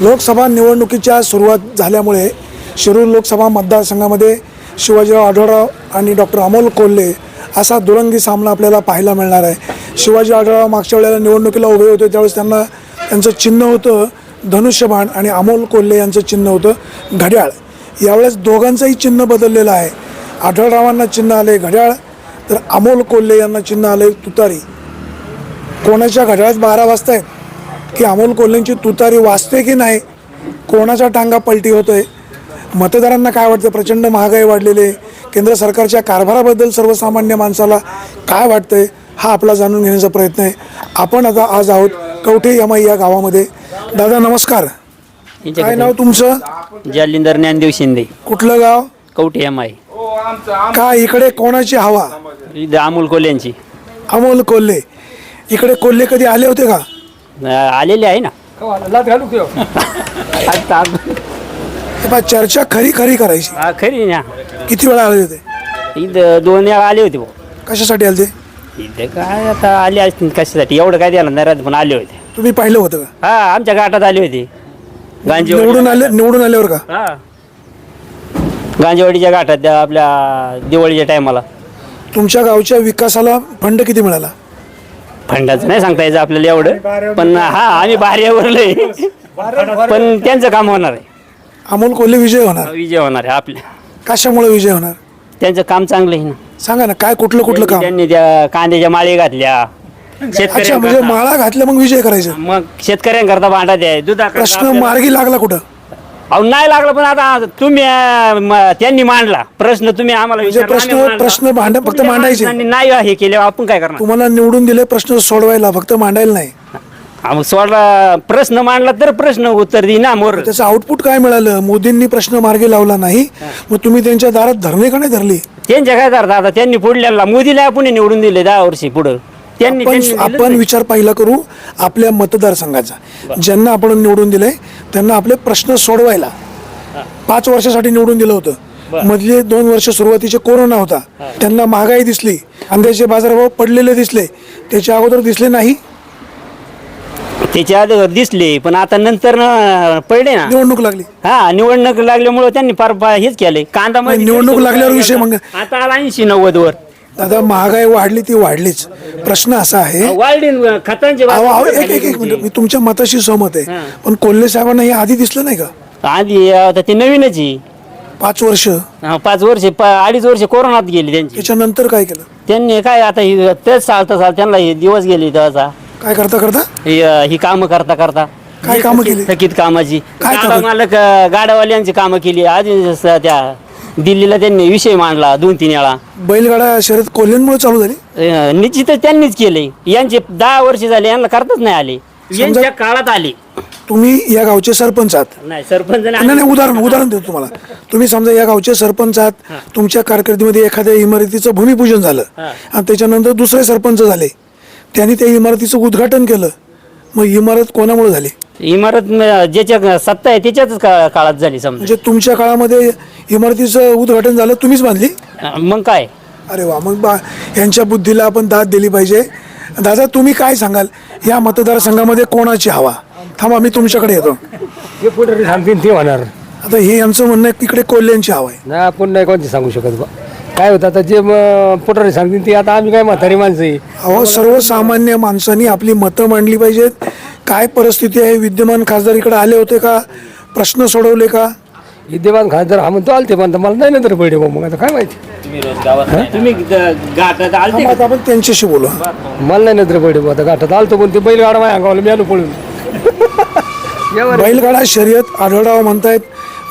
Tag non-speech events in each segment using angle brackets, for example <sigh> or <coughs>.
लोकसभा निवडणुकीच्या सुरुवात झाल्यामुळे शिरूर लोकसभा मतदारसंघामध्ये शिवाजीराव आढळराव आणि डॉक्टर अमोल कोल्हे असा दुरंगी सामना आपल्याला पाहायला मिळणार आहे. शिवाजी आढळराव मागच्या वेळेला निवडणुकीला उभे होते त्यावेळेस त्यांना त्यांचं चिन्ह होतं धनुष्यबाण आणि अमोल कोल्हे यांचं चिन्ह होतं घड्याळ. यावेळेस दोघांचंही चिन्ह बदललेलं आहे. आढळरावांना चिन्ह आले घड्याळ तर अमोल कोल्हे यांना चिन्ह आले तुतारी. कोणाच्या घड्याळात बारा वाजता आहेत की अमोल कोल्हेंची तुतारी वाजते की नाही कोणाचा टांगा पलटी होतोय? मतदारांना काय वाटतं? प्रचंड महागाई वाढलेली आहे. केंद्र सरकारच्या कारभाराबद्दल सर्वसामान्य माणसाला काय वाटतंय? हा आपला जाणून घेण्याचा प्रयत्न आहे. आपण आता आज आहोत कवठे यमाई या गावामध्ये. दादा नमस्कार. काय नाव तुमचं? जालिंदर ज्ञानदेव शिंदे. कुठलं गाव? कवठे आय का इकडे कोणाची हवा? अमोल कोल्यांची अमोल कोल्हे. इकडे कोल्हे कधी आले होते का? आलेले आहे ना. <laughs> आता- हे पहा, चर्चा खरी खरी करायची. हा, खरी ना. किती वेळा आले होते? इथं दोन वेळा आले होते भाऊ. कशासाठी आले ते इथं काय आता आले असतील कशासाठी? एवढं काय द्यायला नाही राहत, पण आले होते. तुम्ही पाहिलं होतं का? हा आमच्या गाठात आले होते. गांजेवाडी निवडून आले निवडून आल्यावर का? हा. गांजेवाडीच्या गाठात त्या आपल्या दिवाळीच्या टायमाला तुमच्या गावच्या विकासाला फंड किती मिळाला? फंडाचं नाही सांगता यायचं आपल्याला एवढं. पण हा आम्ही बाहेरवरले पण त्यांचं काम होणार आहे. अमोल कोल्हे विजय होणार. विजय होणार आहे आपल्या. कशामुळे विजय होणार? त्यांचं काम चांगलं आहे ना. सांगा ना काय कुठलं कुठलं काम? त्यांनी त्या कांद्याच्या माळी घातल्या. अच्छा म्हणजे माळा घातल्या मग विजय करायचं. मग शेतकऱ्यांकरता भांडा द्याय दुधा प्रश्न मार्गी लागला कुठं? अहो नाही लागलं पण आता तुम्ही अं, म- त्यांनी मांडला. प्रश्न तुम्ही आम्हाला म्हणजे विचारला, प्रश्न- आम्ही मांडला. प्रश्न भांड- फक्त मांडायचे. माणसांनी नाही हे केले आपण काय करणार? तुम्हाला निवडून दिले प्रश्न सोडवायला फक्त मांडायला नाही. हा, मग सोडला प्रश्न मांडला तर प्रश्न उत्तर देईन ना मोर. त्याचं आउटपुट काय मिळालं? मोदींनी प्रश्न मार्गी लावला नाही. मग तुम्ही त्यांच्या दारात धरणे का नाही धरली? त्यांच्या काय करता आता त्यांनी पुढल्याला मोदीला आपण निवडून दिले दहा वर्षी पुढं. त्यांनी आपण त्यांनी दिलंच आपण नाही. विचार पहिला करू आपल्या मतदारसंघाचा. ज्यांना आपण निवडून दिलंय त्यांना आपले प्रश्न सोडवायला. पाच वर्षासाठी निवडून दिलं होतं. मधले दोन वर्ष सुरुवातीचे कोरोना होता. त्यांना महागाई दिसली. कांद्याचे बाजारभाव पडलेले दिसले. त्याच्या अगोदर दिसले नाही. त्याच्या आधी दिसले पण आता नंतर न पडले ना. निवडणूक लागली. हा निवडणूक लागल्यामुळे त्यांनी फार फार हेच केलंय कांदा मध्ये निवडणूक लागल्यावर विषय मग- आता ऐंशी नव्वद वर दादा महागाई वाढली ती वाढलीच. प्रश्न असा आहे वाढली न- खतांचे अहो, अहो, भाव एक एक एक मिनिट. मी तुमच्या मताशी सहमत आहे. हां. पण कोल्हे साहेबांना हे आधी दिसलं नाही का? आधी आता ते नवीनच आहे. पाच वर्ष. हा, पाच वर्ष पा- अडीच वर्ष कोरोनात गेली त्यांची. त्याच्यानंतर काय केलं? त्यांनी काय आता ही- तेच चालतं चालतं त्यांना हे दिवस गेले तेव्हाचा काय करता करता? ही ही कामं करता करता. काय कामं केली? थकीत कामाची. काय गाडा कामं? मालक अं, कामं केली. आधी स- त्या दिल्लीला त्यांनी विषय मांडला दोन तीन वेळा. बैलगाडा शर्यत कोल्ह्यांमुळे चालू झाली? अं, निश्चितच त्यांनीच केले. यांचे दहा वर्ष झाले यांना करताच नाही आले. यांच्या काळात आले. तुम्ही या गावचे सरपंच आहात. नाही सरपंच नाही. नाही उदाहरण उदाहरण देतो तुम्हाला. तुम्ही समजा या गावचे सरपंच आहात तुमच्या कारकिर्दीमध्ये एखाद्या इमारतीचं भूमिपूजन झालं. आणि त्याच्यानंतर दुसरे सरपंच झाले. त्यांनी त्या इमारतीचं उद्घाटन केलं. मग इमारत कोणामुळे झाली? इमारत म- ज्याच्या सत्ता आहे त्याच्याच का- काळात झाली समजा. म्हणजे तुमच्या काळामध्ये इमारतीचं उद्घाटन झालं तुम्हीच बांधली? मग काय? अरे वा मग बा यांच्या बुद्धीला आपण दाद दिली पाहिजे. दादा तुम्ही काय सांगाल? या मतदारसंघामध्ये कोणाची हवा? थांबा मी तुमच्याकडे येतो. ते पुढे सांगतील ते होणार. आता हे यांचं म्हणणं आहे की इकडे कोल्ह्यांची हवा आहे. नाही आपण नाही कोणते सांगू शकत बा. काय होतं आता जे पुढारी सांगतील ते आता आम्ही काय म्हातारी माणसं आहे? अहो सर्वसामान्य माणसांनी आपली मतं मांडली पाहिजेत. काय परिस्थिती आहे? विद्यमान खासदार इकडे आले होते का? प्रश्न सोडवले का? विद्यमान खासदार हा म्हणतो आलते पण मला नाही नंतर पडले बा मग आता काय माहिती? तुम्ही ग- गाठात आलते थांबा, आता आपण त्यांच्याशी बोलू मला नाही नंतर पडले बा आता गाठात आलतो पण ते बैलगाडा माझ्या अंगावला मी आलो पळून <laughs> बैलगाडा शर्यत आढळराव म्हणतायत.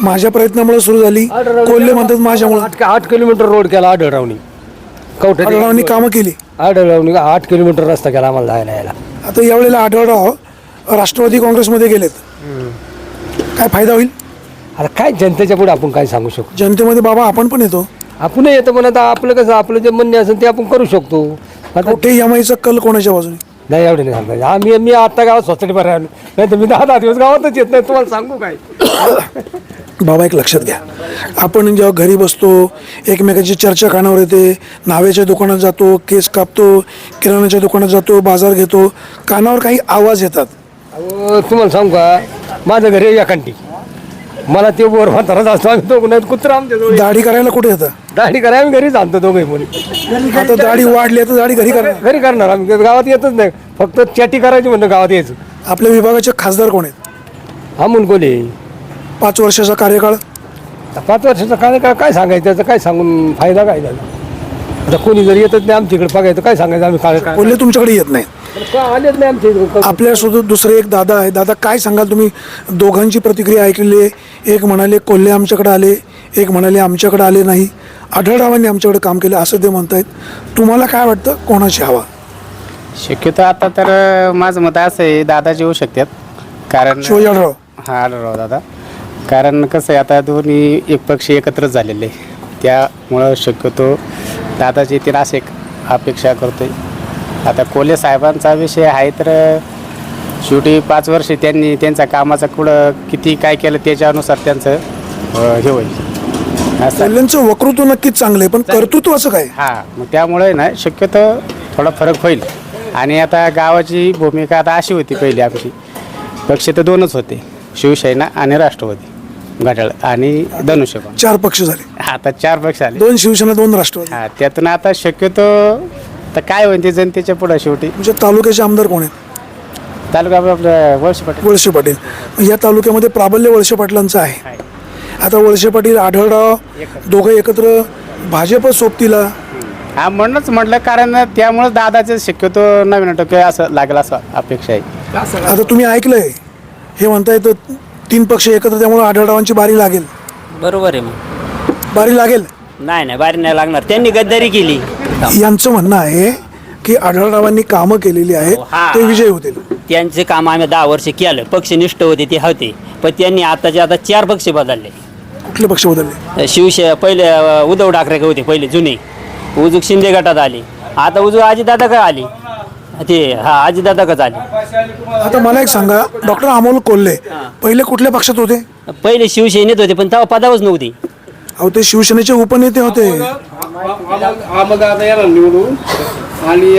माझ्या प्रयत्नामुळे सुरू झाली. कोल्हे म्हणतात माझ्यामुळे. आठ आठ किलोमीटर रोड केला आढळरावनी. कवठे आढळरावांनी कामं केली. आढळरावनी आठ किलोमीटर रस्ता केला आम्हाला जायला यायला. आता यावेळेला आढळराव राष्ट्रवादी काँग्रेसमध्ये गेलेत. काय फायदा होईल? आता काय जनतेच्या पुढे आपण काय सांगू शकतो जनतेमध्ये बाबा आपण पण येतो. आपण येतं पण आता आपलं कसं आपलं जे म्हणणे असेल ते आपण करू शकतो. आता कुठे यमाईचा कल कोणाच्या बाजूने? नाही एवढे नाही सांगता आम्ही मी आता गावात भर राहिलो नाही तर मी दहा दहा दिवस गावातच येत नाही. तुम्हाला सांगू काय? बाबा एक लक्षात घ्या. आपण जेव्हा घरी बसतो एकमेकाची चर्चा कानावर येते नावेच्या दुकानात जातो केस कापतो किराणाच्या दुकानात जातो बाजार घेतो कानावर काही आवाज येतात. अहो, तुम्हाला सांगू का? माझं घर आहे एकांटी. मला ते वर म्हाताराच असतो आम्ही दोघं नाही कुत्रा आमच्या दाढी करायला कुठे येतं? दाढी करा आम्ही घरीच आणतो दोघे मुली. आता दाढी वाढली तर दाढी घरी करणार. घरी करणार आम्ही. गावात येतच नाही. फक्त चॅटी करायची म्हणलं गावात यायचं. आपल्या विभागाचे खासदार कोण आहेत? हा मुनकोले पाच वर्षाचा कार्यकाळ? पाच वर्षाचा काय काय सांगायचं? त्याचं काय सांगून फायदा काय झाला? आता कोणी जर येतच नाही आमच्या इकडे बघायचं काय सांगायचं आम्ही काय काय कोल्हे तुमच्याकडे येत नाही का आलेच नाही आमच्या इकडे? आपल्यासोबत दुसरे एक दादा आहे. दादा काय सांगाल तुम्ही? दोघांची प्रतिक्रिया ऐकलेली आहे. एक म्हणाले कोल्हे आमच्याकडे आले. एक म्हणाले आमच्याकडे आले नाही. आढळरावांनी आमच्याकडे काम केलं असं ते म्हणतायत. तुम्हाला काय वाटतं? कोणाची हवा? शक्यतो आता तर माझं मत असं आहे दादाजी येऊ शकतात. कारण शिवाजी आढळराव. हा आढळराव दादा. कारण कसं आहे आता दोन्ही एक पक्ष एकत्रच झालेले आहे. त्यामुळं शक्यतो दादाजी येतील असं एक अपेक्षा करतोय. आता कोले साहेबांचा विषय आहे तर शेवटी पाच वर्ष त्यांनी त्यांच्या कामाचं कुठं किती काय केलं त्याच्यानुसार त्यांचं अ, हे होईल. असं. कोल्ह्यांचं वक्तृत्व नक्कीच चांगलं आहे पण कर्तृत्वाचं काय? हा मग त्यामुळे ना शक्यतो थोडा फरक होईल. आणि आता गावाची भूमिका आता अशी होती पहिली आमची. पक्ष तर दोनच होते शिवसेना आणि राष्ट्रवादी. घड्याळ आणि धनुष्यबाण चार पक्ष झाले. आता चार पक्ष आले. दोन शिवसेना दोन राष्ट्रवादी. हा त्यातून आता शक्यतो तर काय होईल ते जनतेच्या पुढं शेवटी? तुमच्या तालुक्याचे आमदार कोण आहेत? तालुका आपलं वळशी पाटील. वळसे पाटील. या तालुक्यामध्ये प्राबल्य वळसे पाटलांचं आहे. आता वळसे पाटील आढळराव दोघं एकत्र भाजप सोबतीला. हा म्हणूनच म्हटलं कारण त्यामुळे दादाचं शक्यतो नवीन टक्के असं लागेल असं अपेक्षा आहे. आता तुम्ही ऐकलंय. हे म्हणताय तर तीन पक्ष एकत्र त्यामुळे आढळरावांची बारी लागेल. बरोबर आहे मग. बारी लागेल? नाही नाही बारी नाही लागणार. त्यांनी गद्दारी केली. यांचं म्हणणं आहे की आढळरावांनी कामं केलेली आहेत हा. ते विजय होतील. त्यांचे काम आम्ही दहा वर्ष केलं. पक्षनिष्ठ होते ते होते. पण त्यांनी आताचे आता चार पक्ष बदलले. कुठले पक्ष बदलले? शिवसे पहिले अ, उद्धव ठाकरे होते पहिले जुने. उजूक शिंदे गटात आले. आता उजू अजितदादा का आली? ते हा अजितदादा का आली आता मला एक सांगा डॉक्टर अमोल कोल्हे पहिले कुठल्या पक्षात होते? पहिले शिवसेनेत होते पण तेव्हा पदावच नव्हती. अहो ते शिवसेनेचे उपनेते होते. निवडून आणि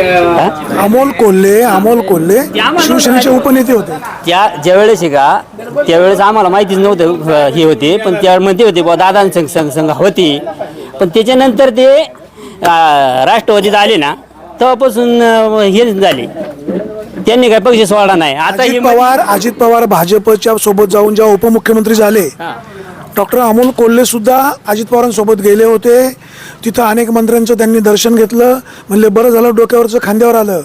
अमोल कोल्हे अमोल कोल्हे शिवसेनेचे उपनेते होते. त्या ज्यावेळेस आहे का त्यावेळेस आम्हाला माहितीच नव्हतं अ, हे होते पण त्यामध्ये होते बुवा दादा संघ संघ संघ होती. पण त्याच्यानंतर ते अ, राष्ट्रवादीत आले ना तेव्हापासून अ, हे झाले. त्यांनी काय पक्ष सोडला नाही. आता अजित पवार अजित पवार भाजपच्या सोबत जाऊन जेव्हा उपमुख्यमंत्री झाले डॉक्टर अमोल कोल्हे सुद्धा अजित पवारांसोबत गेले होते. तिथं अनेक मंत्र्यांचं त्यांनी दर्शन घेतलं. म्हणले बरं झालं डोक्यावरचं खांद्यावर आलं.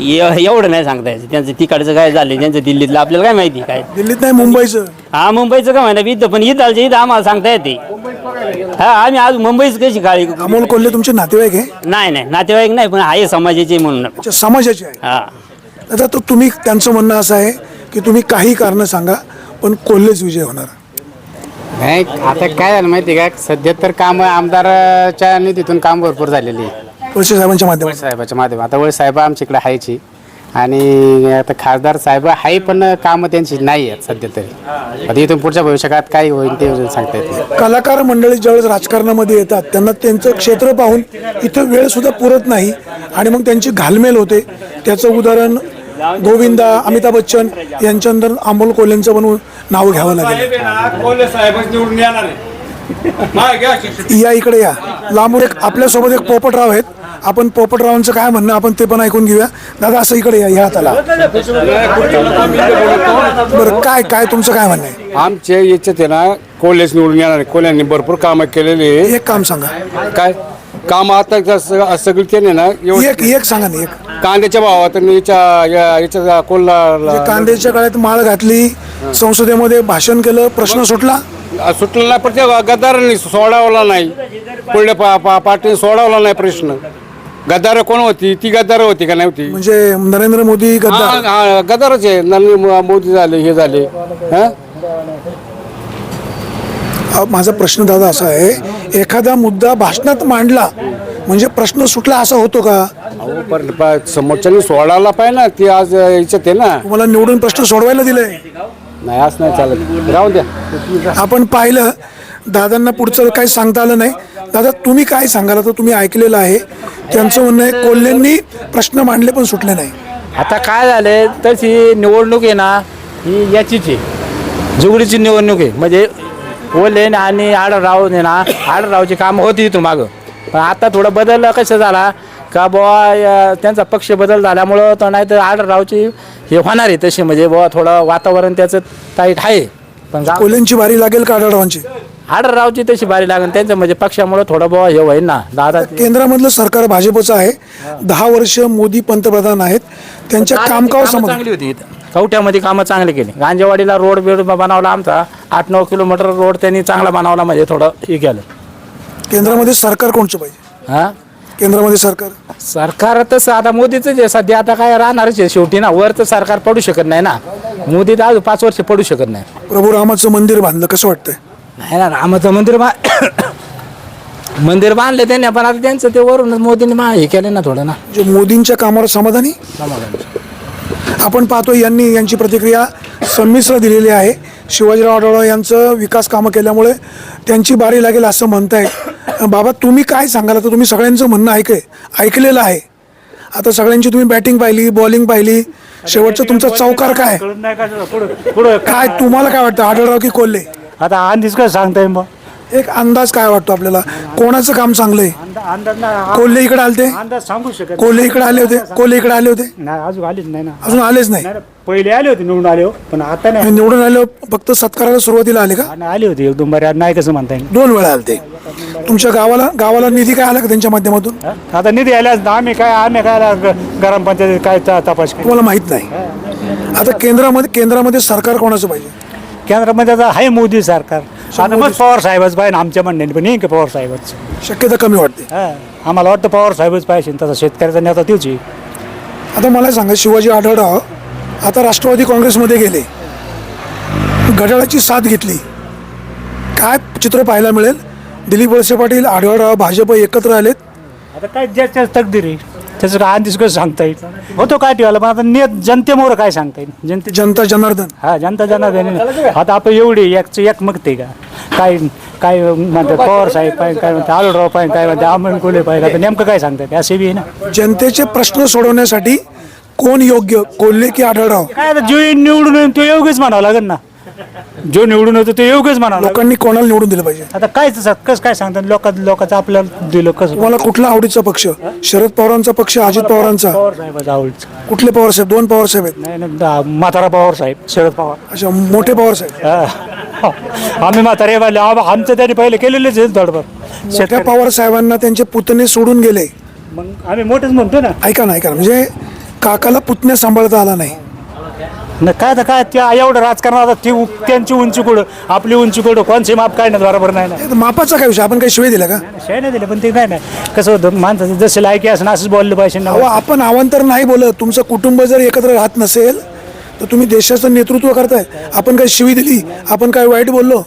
ए- एवढं नाही सांगता यायचं. त्यांचं तिकडचं काय झालं त्यांचं दिल्लीतलं आपल्याला काय माहिती काय? दिल्लीत नाही मुंबईचं. हा मुंबईचं काय माहिती इथं पण इथं आलचं इथं आम्हाला सांगता येते. हा आम्ही आज मुंबईच कशी काळी अमोल कोल्हे तुमचे नातेवाईक आहे? नाही नाही नातेवाईक नाही पण आहे समाजाचे म्हणून. समाजाचे आहे. हा. आता तो तुम्ही त्यांचं म्हणणं असं आहे की तुम्ही काही कारणं सांगा पण कोल्हेच विजय होणार. नाही आता काय झालं माहिती आहे का? सध्या तर काम आमदाराच्या निधीतून काम भरपूर झालेली आहे. वळसे साहेबांच्या साहेबाच्या माध्यमात आता वळ साहेब आमच्या इकडे आहेची आणि आता खासदार साहेब आहे पण कामं त्यांची नाही आहेत सध्या तरी. आता इथून पुढच्या भविष्यात काय होईल ते सांगता येत नाही. कलाकार मंडळी ज्यावेळेस राजकारणामध्ये येतात त्यांना त्यांचं क्षेत्र पाहून इथं वेळ सुद्धा पुरत नाही. आणि मग त्यांची घालमेल होते. त्याचं उदाहरण गोविंदा अमिताभ बच्चन यांच्यानंतर अमोल कोल्हेंचं पण नाव घ्यावं लागेल. या इकडे या. लांबून एक आपल्यासोबत एक पोपटराव आहेत. आपण पोपटरावांचं काय म्हणणं आपण ते पण ऐकून घेऊया. दादा असं इकडे या ह्या हाताला बरं काय काय तुमचं काय म्हणणं आहे? आमच्या याच्यात आहे ना कोल्हेच निवडून येणार आहे. कोल्ह्यांनी भरपूर कामं केलेली आहे. एक काम सांगा. काय? काम आता जसं- सगळी केले ना एवढं एक एक सांगा ना एक. कांद्याच्या भावात आणि याच्या या- याच्या कोल्हा जे कांद्याच्या काळात माळ घातली संसदेमध्ये भाषण केलं प्रश्न सुटला? सुटला नाही पण त्या गद्दारांनी सोडावला नाही. पुढल्या पा पा पाटील सोडावला नाही प्रश्न. गद्दार कोण होती? ती गद्दार होती का नाही होती म्हणजे नरेंद्र मोदी गद्दार. हा, गद्दारच आहे. नरेंद्र मो- मोदी झाले हे झाले. हा? अ, माझा प्रश्न दादा असा आहे एखादा मुद्दा भाषणात मांडला म्हणजे प्रश्न सुटला असा होतो का? अहो, पण प- समोरच्यानी सोडायला पाहिजे ना ती आज याच्यात आहे ना. तुम्हाला निवडून प्रश्न सोडवायला दिले नाही असं नाही चालत. राहू द्या. आपण पाहिलं दादांना पुढचं काही सांगता आलं नाही. दादा तुम्ही काय सांगाल? तर तुम्ही ऐकलेलं आहे. त्यांचं म्हणणं आहे कोल्हेंनी प्रश्न मांडले पण सुटले नाही. आता काय झालंय तशी निवडणूक आहे ना ही याचीच आहे. जुगडीची निवडणूक आहे. म्हणजे ओलेन आणि आडराव ना आडरावची कामं होती इथून मागं. पण आता थोडं बदल कसं झाला का बुवा त्यांचा पक्ष बदल झाल्यामुळं तर नाही तर आडरावची हे होणार आहे तशी. म्हणजे बुवा थोडं वातावरण त्याचं टाईट आहे. पण कोल्हेंची बारी लागेल का आढळरावांची आडरावची तशी बारी लागेल त्यांचं म्हणजे पक्षामुळं थोडं बुवा हे होईल ना. दादा केंद्रामधलं सरकार भाजपचं आहे. दहा वर्ष मोदी पंतप्रधान आहेत. त्यांच्या कामकाव चांगली होती इथं. कवट्यामध्ये कामं चांगली केली. गांजेवाडीला रोड बिड बनवला आमचा. आठ नऊ किलोमीटर रोड त्यांनी चांगला बनवला म्हणजे थोडं हे केलं. केंद्रामध्ये सरकार कोणचं पाहिजे? हा? केंद्रामध्ये सरकार. सरकार तसं आता मोदीच जे सध्या आता काय राहणारच आहे शेवटी ना. वर तर सरकार पडू शकत नाही ना. मोदी तर अजून पाच वर्ष पडू शकत नाही. प्रभू रामाचं मंदिर बांधलं कसं वाटतंय? नाही ना रामाचं मंदिर बा <coughs> मंदिर बांधले त्यांनी पण आता त्यांचं ते वरूनच मोदींनी मा हे केलं ना थोडं ना. जे मोदींच्या कामावर समाधानी? आपण पाहतो यांनी यांची प्रतिक्रिया संमिश्र दिलेली आहे. शिवाजीराव आढळराव यांचं विकास कामं केल्यामुळे त्यांची बारी लागेल असं म्हणताय बाबा तुम्ही काय सांगाल? आता तुम्ही सगळ्यांचं म्हणणं ऐकय ऐकलेलं आहे. आता सगळ्यांची तुम्ही बॅटिंग पाहिली बॉलिंग पाहिली. शेवटचं तुमचा चौकार काय? काय तुम्हाला काय वाटतं? आढळराव की कोल्हे? आता अंदाज कसं सांगता येईल मग? एक अंदाज काय वाटतो आपल्याला? कोणाचं काम चांगलं आहे अंदा- अंदाज नाही कोल्हे इकडे आलते? अंदाज सांगू शकत कोल्हे इकडे आले होते? कोल्हे इकडे आले होते? नाही. अजून आलीच नाही ना. अजून आलेच नाही? पहिले आले होते निवडून आले हो पण आता नाही. निवडून आले फक्त सत्काराला सुरुवातीला आले का? आणि आले होते एक दोन बारे नाही कसं म्हणता येईल. दोन वेळा आले ते तुमच्या गावाला गावाला निधी काय आला का त्यांच्या माध्यमातून? हा? आता निधी आल्यास आम्ही काय आम्ही काय ग्रामपंचायत काय त- तपास तुम्हाला माहीत नाही. आता केंद्रामध्ये केंद्रामध्ये सरकार कोणाचं पाहिजे? केंद्रामध्ये आता आहे मोदी सरकार. आता मग पवार साहेबच पाहिजे आमच्या म्हणण्याने पण येईन का पवार साहेबच. शक्यता कमी वाटते. हा आम्हाला वाटतं पवार साहेबच पाहिजे तसा शेतकऱ्याचा नेता तोच आहे. आता मला सांगा शिवाजी आढळराव आता राष्ट्रवादी काँग्रेसमध्ये गेले. घड्याळाची साथ घेतली. काय चित्र पाहायला मिळेल? दिलीप वळसे पाटील आढळराव भाजप एकत्र आलेत. आता काय ज्याच्या तकदीर आहे? त्याचं काय आधीच कसं सांगता येईल? होतो काय ठेवायला पण आता नियत जनतेमुळं काय सांगता येईल? जनते जनता जनार्दन. हा जनता जनार्दन. आता आपण एवढी एक एक मगते का? काय काय म्हणतात पवार साहेब पाहिजे काय म्हणतात आलोराव पाहिजे काय म्हणतात अमन कोले पाहिजे आता नेमकं काय सांगतात असे बी आहे ना? जनतेचे प्रश्न सोडवण्यासाठी कोण योग्य कोल्हे की आढळराव? काय आता जो निवडून येईल तो योग्यच म्हणावं लागेल ना? जो निवडून येतो तो योग्यच लागेल लोकांनी कोणाला निवडून दिलं पाहिजे? आता काय तसं कसं काय सांगतात लोक लोकांचं आपल्याला दिलं कसं? तुम्हाला कुठला आवडीचा पक्ष? शरद पवारांचा पक्ष अजित पवारांचा? पवार साहेबाचं आवडचं. कुठले पवार साहेब? दोन पवार साहेब आहेत. नाही नाही दा- म्हातारा पवार साहेब शरद पवार. अशा मोठे पवार साहेब. हा. आम्ही म्हातारे वाले आम- आमचं त्यांनी पहिले केलेलेच आहे थोडंफार. मोठ्या शेतकरी. पवार साहेबांना त्यांचे पुतणे सोडून गेले. मग आम्ही मोठेच म्हणतो ना. ऐका ना ऐका ना. म्हणजे काकाला पुतण्या सांभाळता आला नाही. न काय आता काय त्या एवढं राजकारण आता ती उ- त्यांची उंची कुठं? आपली उंची कुठं? कोणची माप काढण्यात बरोबर नाही ना? तर मापाचा काय विषय? आपण काही शिवाय दिला का? शे नाही दिले पण ते नाही नाही. कसं होतं माणसाचं जसे लायकी असं असंच बोललं पाहिजे ना. अहो आपण आवांतर नाही बोलत. तुमचं कुटुंब जर एकत्र राहत नसेल तर तुम्ही देशाचं नेतृत्व करताय. आपण काही शिवी दिली आपण काय वाईट बोललो?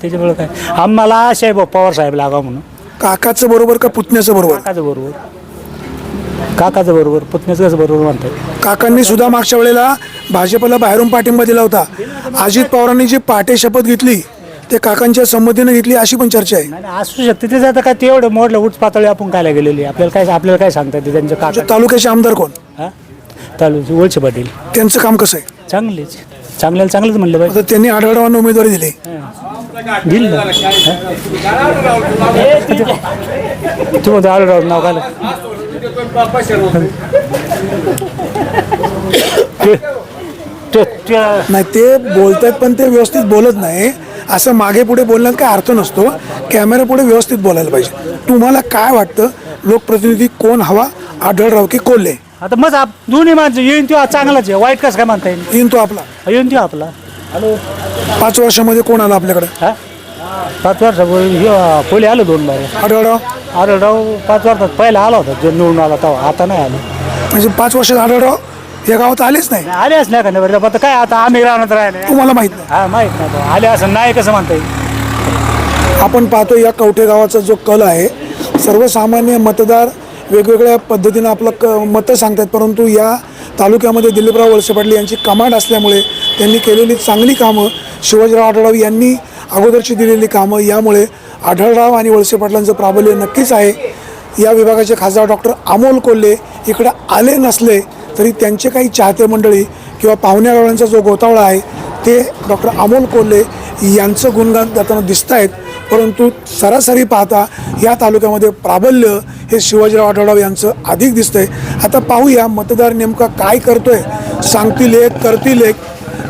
त्याच्यामुळे काय? आम्हाला आशा आहे बुवा पवार साहेब लागा म्हणून. काकाचं बरोबर का पुतण्याचं बरोबर? काकाचं बरोबर. काकाचं बरोबर पुतण्याचं बरोबर म्हणतात काकांनी सुद्धा मागच्या वेळेला भाजपला बाहेरून पाठिंबा दिला होता. अजित पवारांनी जी पाटे शपथ घेतली ते काकांच्या संमतीने घेतली अशी पण चर्चा आहे. नाही असू शकते. ते आता काय ते एवढं मोठलं उच्च पातळी आपण कायला गेलेली आपल्याला काय आपल्याला काय सांगता येते त्यांचं काका? म्हणजे तालुक्याचे आमदार कोण? हा? चालू वळचे पाटील. त्यांचं काम कसं आहे? चांगलेच. चांगल्याला चांगलंच म्हणलं पाहिजे आता त्यांनी आढळरावांना उमेदवारी दिली. दिल ना. तू म्हणतो आलो राव नाव काय नाही ते बोलतायत पण ते व्यवस्थित बोलत नाही. असं मागे पुढे बोलण्यात काय अर्थ नसतो. कॅमेरा पुढे व्यवस्थित बोलायला पाहिजे. तुम्हाला काय वाटतं? लोकप्रतिनिधी कोण हवा? आढळराव की कोल्हे? आता मग आप दोन्ही माणसं येईन तो चांगलाच आहे. वाईट कसं काय म्हणता येईल? येईन तो आपला. येईन तो आपला. पाच वर्षामध्ये कोण आला आपल्याकडे? हा? पाच वर्ष पहिले आलो दोन बारे. आढळराव? अरे राव पाच वर्षात पहिला आला होता. जो निवडून आला तेव्हा. आता नाही आलो. म्हणजे पाच वर्षात आढळराव या गावात आलेच नाही? आलेच नाही का नाही बरं? आता काय आता आम्ही राहण्यात राहिले. तुम्हाला माहीत नाही. हा माहीत नाही. तो. आले असं नाही कसं म्हणता येईल? आपण पाहतो या कवठे गावाचा जो कल आहे सर्वसामान्य मतदार वेगवेगळ्या पद्धतीनं आपलं क मतं सांगतात परंतु या तालुक्यामध्ये दिलीपराव वळसे पाटील यांची कमांड असल्यामुळे त्यांनी केलेली चांगली कामं शिवाजीराव आढळराव यांनी अगोदरची दिलेली कामं यामुळे आढळराव आणि वळसे पाटलांचं प्राबल्य नक्कीच आहे. या विभागाचे खासदार डॉक्टर अमोल कोल्हे इकडे आले नसले तरी त्यांचे काही चाहते मंडळी किंवा पाहुण्यागावांचा जो गोतावळा आहे ते डॉक्टर अमोल कोल्हे यांचं गुणगान जाताना दिसत आहेत परंतु सरासरी पाहता या तालुक्यामध्ये प्राबल्य हे शिवाजीराव आठवडाव यांचं अधिक दिसतंय. आता पाहूया मतदार नेमका काय करतोय. सांगतील एक करतील एक.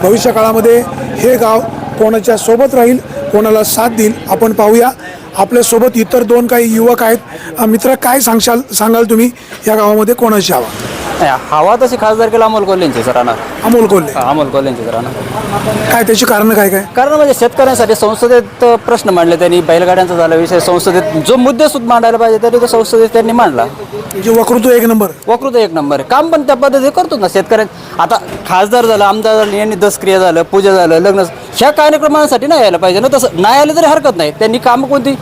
भविष्य काळामध्ये हे गाव कोणाच्या सोबत राहील कोणाला साथ देईल आपण पाहूया. आपल्यासोबत इतर दोन काही युवक आहेत. मित्र काय सांगशाल सांगाल तुम्ही या गावामध्ये कोणाची हवा नाही, हवा तशी खासदार केला अमोल कोल्हेंची सर राहणार अमोल कोल्हे. हा, अमोल कोल्हेंची सर राहणार काय त्याची कारणं काय काय? कारण म्हणजे शेतकऱ्यांसाठी संसदेत प्रश्न मांडले त्यांनी बैलगाड्यांचा झाला विषय संसदेत जो मुद्दे सुद्धा मांडायला पाहिजे तरी तो संसदेत त्यांनी मांडला. म्हणजे वक्तृत्व एक नंबर. वकृत एक नंबर. आहे काम पण त्या पद्धतीने करतो ना शेतकऱ्यां. आता खासदार झालं आमदार झालं यांनी दसक्रिया झालं पूजा झालं लग्न ह्या कार्यक्रमांसाठी नाही यायला पाहिजे ना तसं नाही आलं तरी हरकत नाही. त्यांनी कामं कोणती?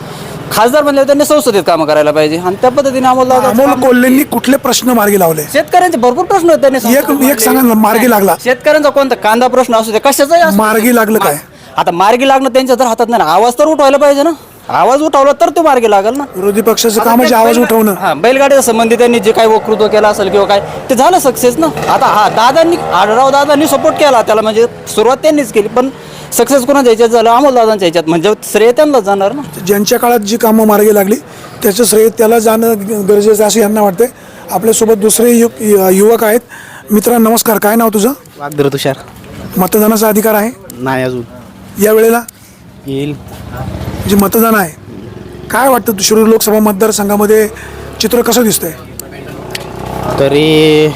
खासदार बनले त्यांनी संसदेत कामं करायला पाहिजे. आणि त्या पद्धतीने अमोल अमोल कोल्हेंनी कुठले प्रश्न मार्गी लावले? शेतकऱ्यांचे भरपूर प्रश्न आहेत त्यांनी एक संसदेत एक सांगा ना मार्गी लागला. शेतकऱ्यांचा कोणता कांदा प्रश्न असू दे कशाचाही असू दे. मार्गी लागलं काय? आता मार्गी लागणं त्यांच्या तर हातात नाही ना. आवाज तर उठवायला पाहिजे ना. आवाज उठवला तर ते मार्गी लागेल ना. विरोधी पक्षाचं कामाचे आवाज उठवणं. हा बैलगाड्या संबंधी त्यांनी जे काही वक्तृत्व केलं असेल किंवा काय ते झालं सक्सेस ना. आता हा दादांनी आढळराव दादांनी सपोर्ट केला त्याला म्हणजे सुरुवात त्यांनीच केली पण सक्सेस कोणाच्या ह्याच्यात झालं? अमोल दादांच्या ह्याच्यात म्हणजे श्रेय त्यांनाच जाणार ना. ज्यांच्या काळात जी कामं मार्गी लागली त्याचं श्रेय त्याला जाणं गरजेचं आहे असं यांना वाटतंय. आपल्यासोबत दुसरे यु युवक आहेत. मित्र नमस्कार. काय नाव तुझं? वागदर तुषार. मतदानाचा अधिकार आहे? नाही अजून. या वेळेला? येईल. जे मतदान आहे. काय वाटतं शिरूर लोकसभा मतदारसंघामध्ये चित्र कसं दिसतंय? तरी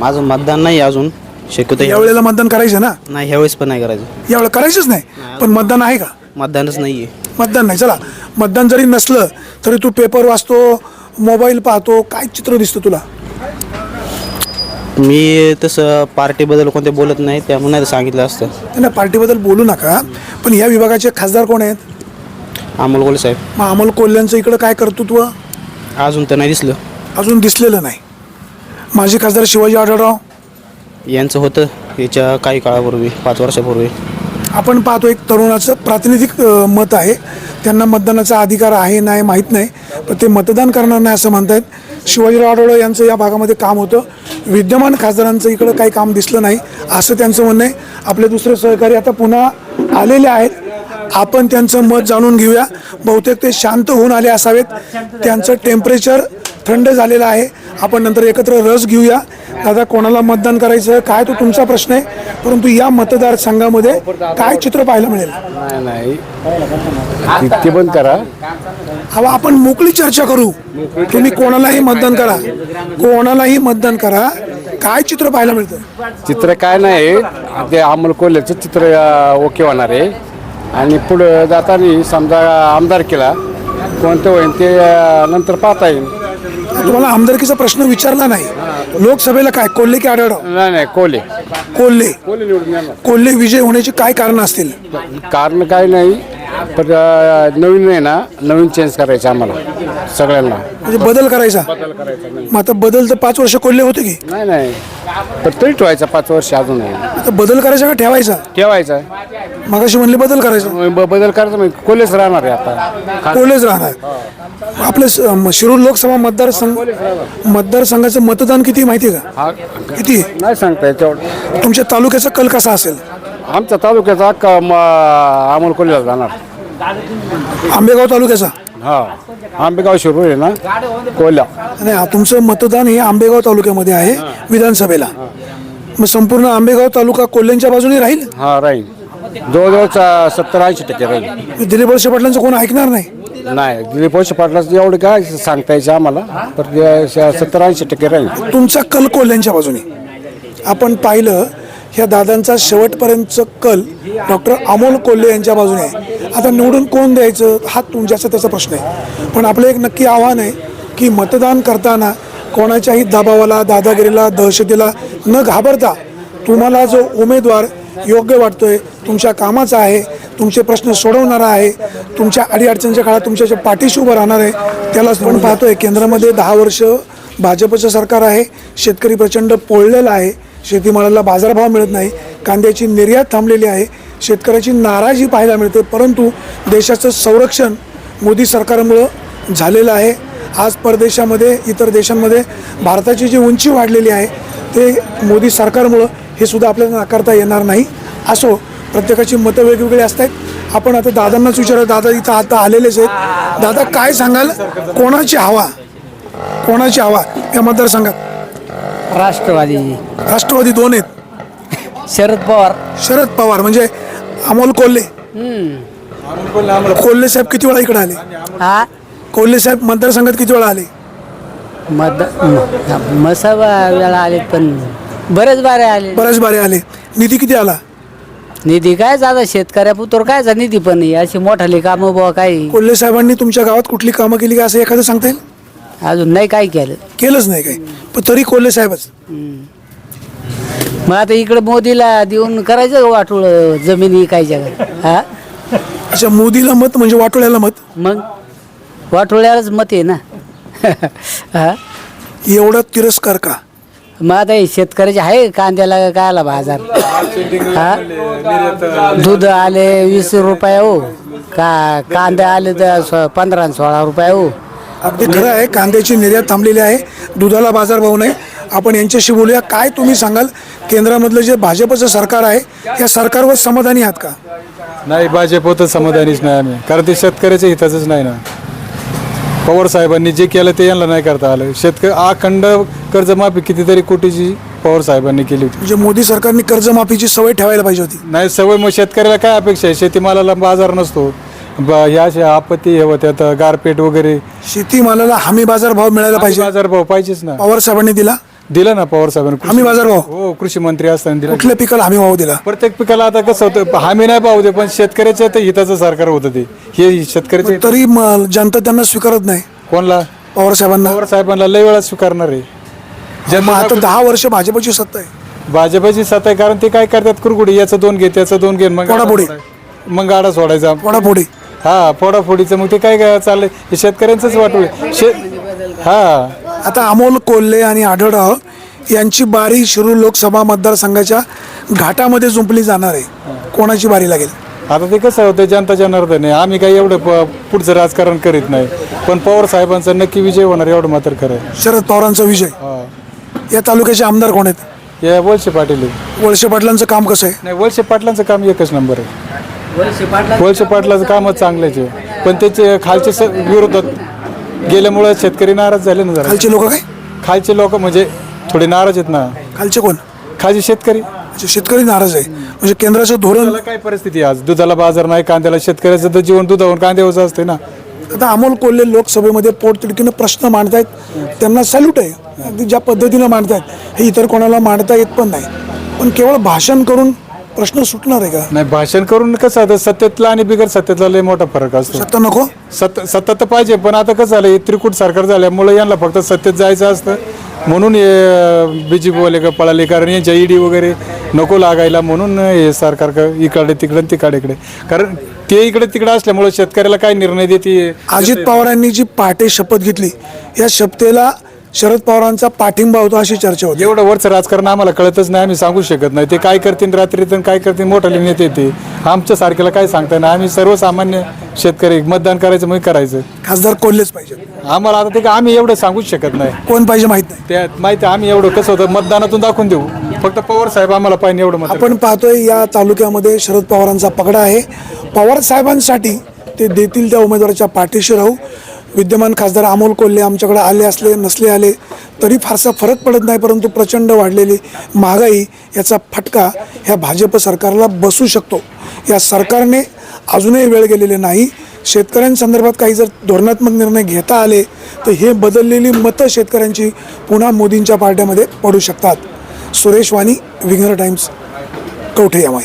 माझं मतदान नाही अजून. शक्यतो या वेळेला मतदान करायचं ना? नाही ह्यावेळेस पण नाही करायचं. यावेळेला करायचंच नाही पण मतदान आहे का? मतदानच नाही आहे मतदान नाही. चला मतदान जरी नसलं तरी तू पेपर वाचतो मोबाईल पाहतो काय चित्र दिसतं तुला? मी तसं पार्टीबद्दल कोणते बोलत नाही त्यामुळे नाही तर सांगितलं असतं. त्यांना पार्टीबद्दल बोलू नका पण या विभागाचे खासदार कोण आहेत? अमोल गोले साहेब. मग अमोल कोल्ह्यांचं इकडं काय कर्तृत्व? अजून तर नाही दिसलं. अजून दिसलेलं नाही. माजी खासदार शिवाजी आढळराव? यांचं होतं याच्या काही काळापूर्वी पाच वर्षापूर्वी. आपण पाहतो एक तरुणाचं प्रातिनिधिक अ, मत आहे. त्यांना मतदानाचा अधिकार आहे नाही माहीत नाही. पण ते मतदान करणार नाही असं म्हणतायत. शिवाजीराव आढळराव यांचं या भागामध्ये काम होतं. विद्यमान खासदारांचं इकडं काही काम दिसलं नाही असं त्यांचं म्हणणं आहे. आपले दुसरे सहकारी आता पुन्हा आलेले आहेत. आपण त्यांचं मत जाणून घेऊया. बहुतेक ते शांत होऊन आले असावेत. त्यांचं टेम्परेचर थंड झालेलं आहे. आपण नंतर एकत्र रस घेऊया. दादा कोणाला मतदान करायचं? काय तो तुमचा प्रश्न आहे. परंतु या मतदारसंघामध्ये काय चित्र पाहायला मिळेल? नाही नाही. ते बंद करा. हवा आपण मोकळी चर्चा करू. तुम्ही कोणालाही मतदान करा. कोणालाही मतदान करा. काय चित्र पाहायला मिळतं? चित्र काय नाही. ते अमोल कोल्ह्याचं चित्र ओके होणार आहे. आणि पुढं जाताना समजा आमदार केला कोणतं होईल ते नंतर पाहता येईल तुम्हाला आमदारकीचा प्रश्न विचारला नाही. लोकसभेला काय कोल्हे की आढळराव नाही नाही कोल्हे. कोल्हे. कोल्हे निवडून येणार. कोल्हे विजय होण्याची काय कारण असतील? कारण काय नाही पण अं, नवीन आहे ना नवीन चेंज करायचं आम्हाला सगळ्यांना. म्हणजे बदल करायचा? मग आता बदल तर पाच वर्ष कोल्हे होते की? नाही नाही. पण तरी ठेवायचा पाच वर्ष अजून आहे. आता बदल करायचा का ठेवायचा? ठेवायचा. मगाशी म्हणले बदल करायचा. ब- बदल करायचा म्हणजे कोल्हेच राहणार आहे आता. कोल्हेच राहणार. आपलं शिरूर लोकसभा मतदारसंघ मतदारसंघाचं मतदान किती माहिती आहे का? हा. किती नाही सांगता तेवढं तुमच्या तालुक्याचा कल कसा असेल? आमच्या तालुक्याचा अख्खा म- अमोल कोल्ह्याला जाणार. आंबेगाव तालुक्याचा? हा. आंबेगाव शिरूर आहे ना? कोल्हा. आणि हा तुमचं मतदान हे आंबेगाव तालुक्यामध्ये आहे विधानसभेला. मग संपूर्ण आंबेगाव तालुका कोल्ह्यांच्या बाजूने राहील? हा राहील. जवळजवळ सत्तर ऐंशी टक्के राहील. दिलीप वळसे पाटलांचं कोण ऐकणार नाही? नाही दिलीप वळसे पाटलाचं एवढं काय सांगता यायचं आम्हाला तर सत्तर ऐंशी टक्के राहील. तुमचा कल कोल्ह्यांच्या बाजूने? आपण पाहिलं ह्या दादांचा शेवटपर्यंतचं कल डॉक्टर अमोल कोल्हे यांच्या बाजूने आहे. आता निवडून कोण द्यायचं हा तुमच्याचा त्याचा प्रश्न आहे. पण आपलं एक नक्की आव्हान आहे की मतदान करताना कोणाच्याही दबावाला दादागिरीला दहशतीला न घाबरता तुम्हाला जो उमेदवार योग्य वाटतोय तुमच्या कामाचा आहे तुमचे प्रश्न सोडवणारा आहे तुमच्या अडीअडचणीच्या काळात तुमच्या पाठीशी उभं राहणार आहे त्यालाच आपण पाहतोय. केंद्रामध्ये दहा वर्ष भाजपचं सरकार आहे शेतकरी प्रचंड पोळलेला आहे शेतीमालाला बाजारभाव मिळत नाही कांद्याची निर्यात थांबलेली आहे शेतकऱ्याची नाराजी पाहायला मिळते परंतु देशाचं संरक्षण मोदी सरकारमुळं झालेलं आहे. आज परदेशामध्ये इतर देशांमध्ये भारताची जी उंची वाढलेली आहे ते मोदी सरकारमुळं हे सुद्धा आपल्याला नाकारता येणार नाही. असो प्रत्येकाची मतं वेगवेगळी असतात. आपण आता दादांनाच विचारू दादा इथं आता आलेलेच आहेत. दादा काय सांगाल? कोणाची हवा? कोणाची हवा? या मतदारसंघात. राष्ट्रवादी. राष्ट्रवादी दोन आहेत. शरद पवार. शरद पवार म्हणजे अमोल कोल्हे. कोल्हे साहेब किती वेळा इकडे आले? हा? कोल्हे साहेब मतदारसंघात किती वेळा आले? मद मसा वेळा आले पण बरेच बारे आले. बऱ्याच बारे आले. निधी किती आला? निधी काय जाता शेतकऱ्यापुत्र काय निधी पण नाही. अशी मोठाली कामं बुवा काही कोल्हे साहेबांनी तुमच्या गावात कुठली कामं केली का असं एखादं सांगता येईल? अजून नाही काय केलं. केलंच नाही काही. पण तरी कोल्हे साहेबच. मग आता इकडे मोदीला देऊन करायचं का वाटोळ जमीन विकायच्या का हा? अच्छा मोदीला मत म्हणजे वाटोळ्याला मत? मग? वाटोळ्यालाच मत आहे ना. <laughs> हा? एवढा तिरस्कार का? मग आता हे शेतकऱ्याचे आहे कांद्याला काय आला बाजार? हा? दूध आले वीस रुपये हो. का कांदे आले तर स- पंधरा आणि सोळा रुपये हो. अगदी खरं आहे कांद्याची निर्यात थांबलेली आहे. दुधाला बाजारभाव नाही. आपण यांच्याशी बोलूया. काय तुम्ही सांगाल? केंद्रामधलं जे भाजपचं सरकार आहे या सरकारवर समाधानी आहात का? नाही भाजप होतं समाधानीच नाही आम्ही. कारण ते शेतकऱ्याच्या हिताचंच नाही ना. पवार साहेबांनी जे केलं ते यांना नाही करता आलं. शेतकरी अखंड कर्जमाफी कितीतरी कोटीची पवार साहेबांनी केली होती. म्हणजे मोदी सरकारने कर्जमाफीची सवय ठेवायला पाहिजे होती. नाही सवय मग शेतकऱ्याला काय अपेक्षा आहे? शेतीमालाला बाजार नसतो. ब- ह्या अशा आपत्ती हे होत्यात गारपेट वगैरे. शेतीमालाला हमी बाजार भाव मिळायला पाहिजे. बाजार भाव पाहिजेच ना. पवार साहेबांनी दिला. दिला ना पवार साहेबांनी कृषी- हमी बाजारभाव? हो कृषी मंत्री असताना दिला. कुठल्या पिकाला हमी भाव दिला? प्रत्येक पिकाला आता कसं होतं हमी नाही पाहू दे पण शेतकऱ्याच्या तर हिताचं सरकार होतं ते. हे शेतकऱ्याचे तरी म- जनता त्यांना स्वीकारत नाही. कोणला? पवार साहेबांना. पवार साहेबांना लय वेळा स्वीकारणार आहे. मग जनता आता दहा वर्ष भाजपची सत्ता आहे. भाजपाची सत्ता आहे कारण ते काय करतात कुरकुडी याचं दोन घे त्याचं दोन घे मग फोडाफोडी. मग गाडा सोडायचा. पोडापोडी हा फोडाफोडीचं मग ते काय काय चाललंय? हे शेतकऱ्यांचंच वाटू शे हा. आता अमोल कोल्हे आणि आढळराव यांची बारी शिरूर लोकसभा मतदारसंघाच्या घाटामध्ये जुंपली जाणार आहे. कोणाची बारी लागेल? आता ते कसं होतं जनता जनार्दन आहे आम्ही काही एवढं प- पुढचं राजकारण करीत नाही. पण पवार साहेबांचा नक्की विजय होणार एवढं मात्र खरं आहे. शरद पवारांचा विजय. हा. या तालुक्याचे आमदार कोण आहेत? या वळसे पाटील आहे. वळसे पाटलांचं काम कसं आहे? नाही वळसे पाटलांचं काम एकच नंबर आहे. वळसे पाटलाचं कामच चांगलंच आहे. पण त्याचे खालचे स- विरोधात गेल्यामुळं शेतकरी नाराज झाले ना जरा. खालचे लोक काय? खालचे लोक म्हणजे थोडे नाराज आहेत ना. खालचे कोण? खालचे शेतकरी. शेतकरी नाराज आहे. म्हणजे केंद्राचं धोरण दुधाला काय परिस्थिती आहे आज? दुधाला बाजार नाही कांद्याला शेतकऱ्याचं तर जीवन दुधावर कांद्यावरचं असते ना. आता अमोल कोल्हे लोकसभेमध्ये पोटतिडकीनं प्रश्न मांडतायत. त्यांना सॅल्यूट आहे. अगदी ज्या पद्धतीनं मांडतायत. हे इतर कोणाला मांडता येत पण नाही. पण केवळ भाषण करून प्रश्न सुटणार आहे का? नाही भाषण करून कसं आता सत्तेतला आणि बिगर सत्तेतला लय मोठा फरक असतो. सत्ता नको? सत्ता सत्ता तर पाहिजे पण आता कसं झालं हे त्रिकूट सरकार झाल्यामुळे यांना फक्त सत्तेत जायचं असतं. म्हणून हे बी जे पीवाले का पळाले कारण यांच्या ईडी वगैरे नको लागायला म्हणून हे सरकार का इकडे तिकडे आणि तिकडे इकडे. कारण ते इकडे तिकडे असल्यामुळे शेतकऱ्याला काय निर्णय देते अजित पवारांनी जी पहाटे शपथ घेतली या शपथेला शरद पवारांचा पाठिंबा होता अशी चर्चा होती. एवढं वरचं राजकारण आम्हाला कळतच नाही आम्ही सांगू शकत नाही. ते काय करतील रात्रीतून काय करतील मोठाले नेते ते. आमच्या सारख्याला काय सांगता नाही आम्ही सर्वसामान्य शेतकरी मतदान करायचं मग करायचं. खासदार कोल्हेच पाहिजे. आम्हाला आता ते काय आम्ही एवढं सांगूच शकत नाही. कोण पाहिजे माहीत नाही. त्या माहिती आहे, आम्ही एवढं कसं होतं मतदानातून दाखवून देऊ. फक्त पवार साहेब आम्हाला पाहिजे एवढं मत आपण पाहतोय या तालुक्यामध्ये शरद पवारांचा पगडा आहे. पवार साहेबांसाठी ते देतील त्या उमेदवाराच्या पाठीशी राहू. विद्यमान खासदार अमोल कोल्हे आमच्याकडे आले असले नसले आले तरी फारसा फरक पडत नाही परंतु प्रचंड वाढलेली महागाई याचा फटका ह्या भाजप सरकारला बसू शकतो. या सरकारने अजूनही वेळ गेलेले नाही. शेतकऱ्यांसंदर्भात काही जर धोरणात्मक निर्णय घेता आले तर हे बदललेली मतं शेतकऱ्यांची पुन्हा मोदींच्या पार्ट्यामध्ये पडू शकतात. सुरेश वाणी विघ्नर टाइम्स कवठे यामाई